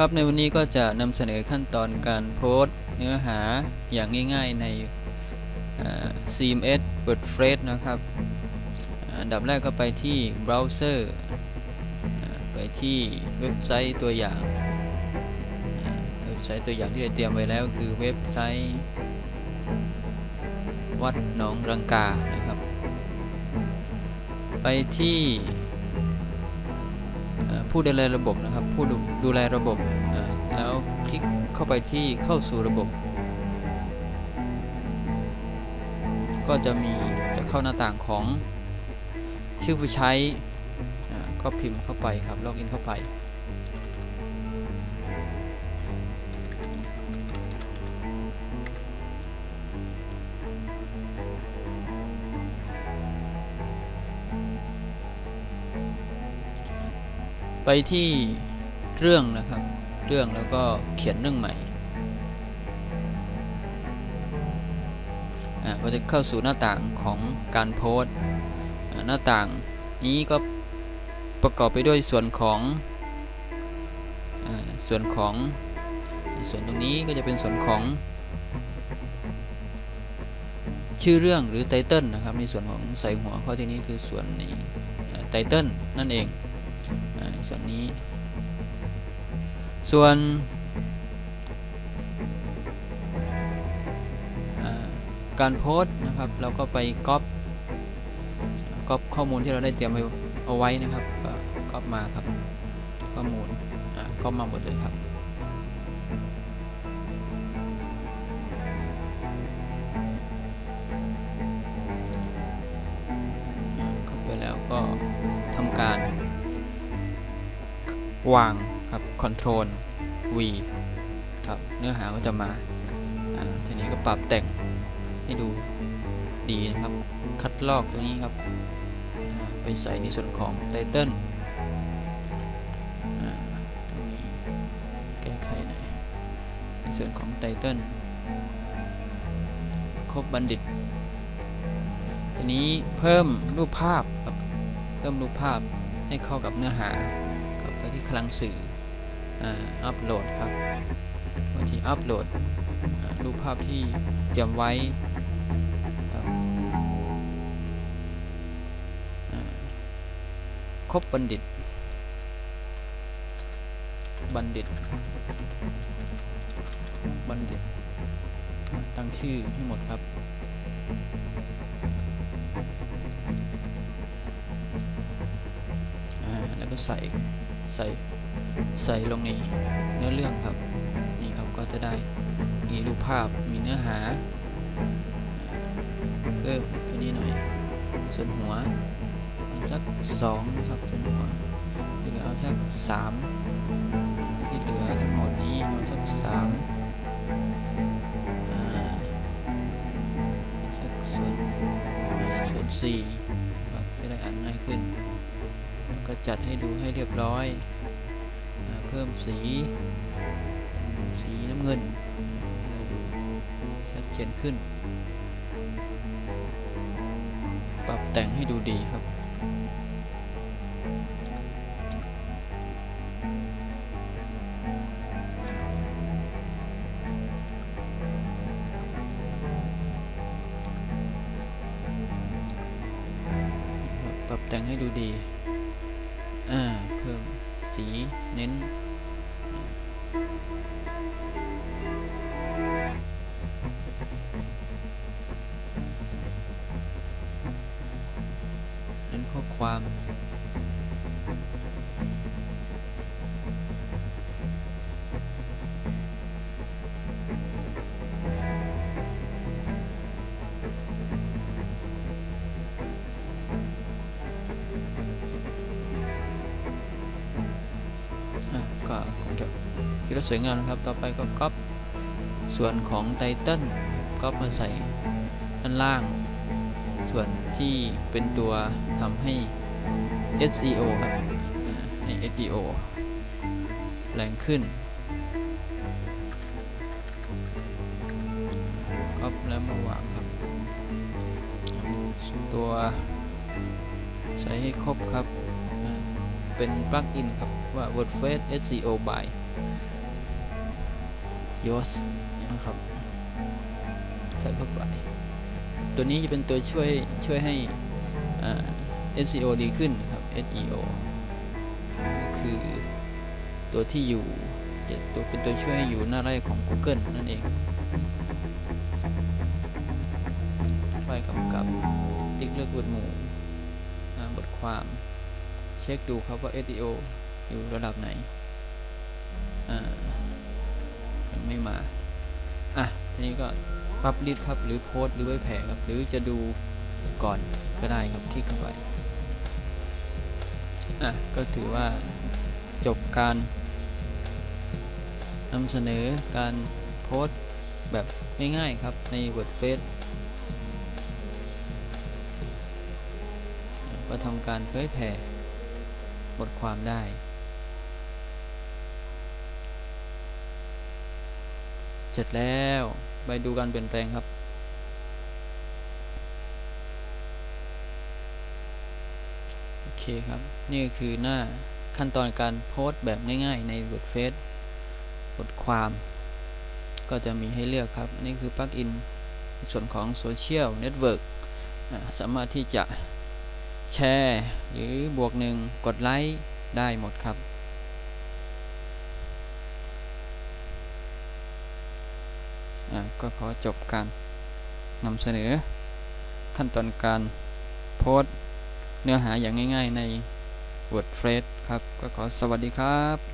ครับในวันนี้ก็จะนำเสนอขั้นตอนการโพสต์เนื้อหาอย่างง่ายๆใน CMS WordPress นะครับ อันดับแรกก็ไปที่เบราว์เซอร์ไปที่เว็บไซต์ตัวอย่าง เว็บไซต์ตัวอย่างที่ได้เตรียมไว้แล้วคือเว็บไซต์ วัดหนองรังกานะครับ ไปที่ ผู้ดูแลระบบนะครับ ผู้ดูดูแลระบบ แล้วคลิกเข้าไปที่เข้าสู่ระบบ ก็จะมีจะเข้าหน้าต่างของชื่อผู้ใช้ก็พิมพ์เข้าไปครับล็อกอินเข้าไป ไปที่เรื่องนะครับ เรื่องแล้วก็เขียนเรื่องใหม่อ่าก็จะเข้าสู่หน้าต่างของการโพสต์หน้าต่างนี้ก็ประกอบไปด้วยส่วนของอส่วนของส่วนตรงนี้ก็จะเป็นส่วนของ ชื่อเรื่องหรือไตเติลนะครับในส่วนของใส่หัวข้อที่นี้คือส่วนนี้ไตเติลนั่นเอง ส่วนนี้ ส่วนการโพสต์นะครับ เราก็ไปก๊อปก๊อปข้อมูลที่เราได้เตรียมไว้เอาไว้นะครับก๊อปมาครับข้อมูลก๊อปมาหมดเลยครับอ่าเข้าไปแล้วก็ วางครับ Ctrl V ครับเนื้อหาก็จะมาทีนี้ก็ปรับแต่งให้ดูดีนะครับ คัดลอกตรงนี้ครับ ไปใส่ในส่วนของไตเติลตรงนี้แก้ไขหน่อยในส่วนของไตเติลครบบัณฑิตทีนี้เพิ่มรูปภาพครับเพิ่มรูปภาพให้เข้ากับเนื้อหา ที่คลังสื่ออัปโหลดครับไปที่อัปโหลดรูปภาพที่เตรียมไว้ครับอ่าคบบัณฑิต บัณฑิต บัณฑิต ตั้งชื่อให้หมดครับอ่าแล้วก็ใส่ ใส่ใส่ลงในเนื้อเรื่องครับ นี่ครับก็จะได้มีรูปภาพมีเนื้อหาเพิ่มไปนี้หน่อย ส่วนหัวสักสองนะครับส่วนหัวที่เหลือเอาสักสาม ก็จัดให้ดูให้เรียบร้อยอเพิ่มสี สีน้ำเงินให้ดูชัดเจนขึ้น ปรับแต่งให้ดูดีครับปรับแต่งให้ดูดี อ่าเพิ่มสีเน้นเน้นข้อความ คิดว่าสวยงามนะครับ ต่อไปก็ก๊อปส่วนของไตเติลก๊อปมาใส่ด้านล่าง ส่วนที่เป็นตัวทำให้ SEO ครับให้ SEO แรงขึ้นก๊อปแล้วมาวางครับตัวใช้ให้ครบครับ เป็นปลั๊กอินครับว่า WordPress SEO by yours นะครับใส่เข้าไป ตัวนี้จะเป็นตัวช่วยช่วยให้ SEO ดีขึ้นนะครับ SEO ก็คือตัวที่อยู่จะตัวเป็นตัวช่วยให้อยู่หน้าแรกของ Google นั่นเองไฟกำกับติ๊กเลือกบทหมู่บทความ เช็คดูครับว่า SEO อยู่ระดับไหนอ่า ไม่มา อะ ทีนี้ก็ปับลิดครับหรือโพสหรือไว้แผ่ครับ หรือจะดูก่อนก็ได้ครับคลิกเข้าไป อะ ก็ถือว่าจบการนำเสนอการโพสแบบง่ายๆครับใน WordPress ก็ทำการเผยแผ่บทความได้ เสร็จแล้วไปดูการเปลี่ยนแปลงครับ โอเคครับ นี่คือหน้าขั้นตอนการโพสต์แบบง่ายๆ ใน WordPress บทความ ก็จะมีให้เลือกครับ นี่คือปลั๊กอินส่วนของ Social Network อ่าสามารถที่จะแชร์ หรือบวกหนึ่งกดไลค์ได้หมดครับ อะ ก็ขอจบการนำเสนอ ขั้นตอนการโพสเนื้อหาอย่างง่าย ๆ ใน WordPress ครับ ก็ขอสวัสดีครับ